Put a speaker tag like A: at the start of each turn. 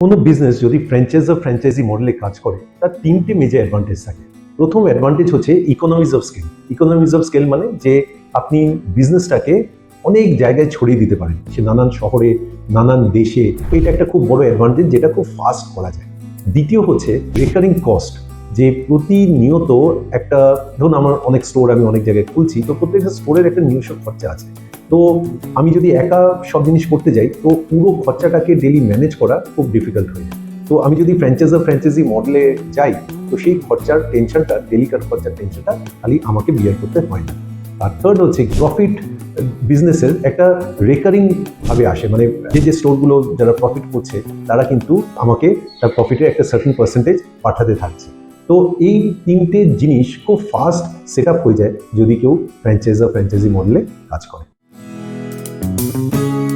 A: কোনো বিজনেস যদি franchise of franchise মডেলে কাজ করে, তার তিনটে মেজর অ্যাডভান্টেজ থাকে। প্রথম অ্যাডভান্টেজ হচ্ছে economies of scale economies of scale মানে যে আপনি বিজনেসটাকে অনেক জায়গায় ছড়িয়ে দিতে পারেন। সে নানান শহরে, নানান দেশে, এটা একটা খুব বড় অ্যাডভান্টেজ যেটা খুব ফাস্ট করা যায়। দ্বিতীয় হচ্ছে রেকারিং কস্ট যে প্রতিনিয়ত একটা, ধরুন আমার অনেক স্টোর আমি অনেক জায়গায় খুলছি, তো প্রত্যেকটা স্টোরের একটা নিজস্ব খরচা আছে। তো আমি যদি একা সব জিনিস করতে যাই, তো পুরো খরচাটাকে ডেলি ম্যানেজ করা খুব ডিফিকাল্ট হয়ে যায়। তো আমি যদি ফ্র্যাঞ্চাইজার ফ্র্যাঞ্চাইজি মডেলে যাই, তো সেই খরচার টেনশনটা ডেলিকার খরচার টেনশনটা খালি আমাকে বিয়ার করতে হয় না। আর থার্ড হচ্ছে প্রফিট বিজনেসের একটা রেকারিং ভাবে আসে। মানে যে যে স্টোরগুলো যারা প্রফিট করছে, তারা কিন্তু আমাকে তার প্রফিটের একটা সার্টেন পার্সেন্টেজ পাঠাতে থাকছে। তো এই তিনটে জিনিস খুব ফাস্ট সেট আপ হয়ে যায় যদি কেউ ফ্র্যাঞ্চাইজার ফ্র্যাঞ্চাইজি মডেলে কাজ করে। Thank you.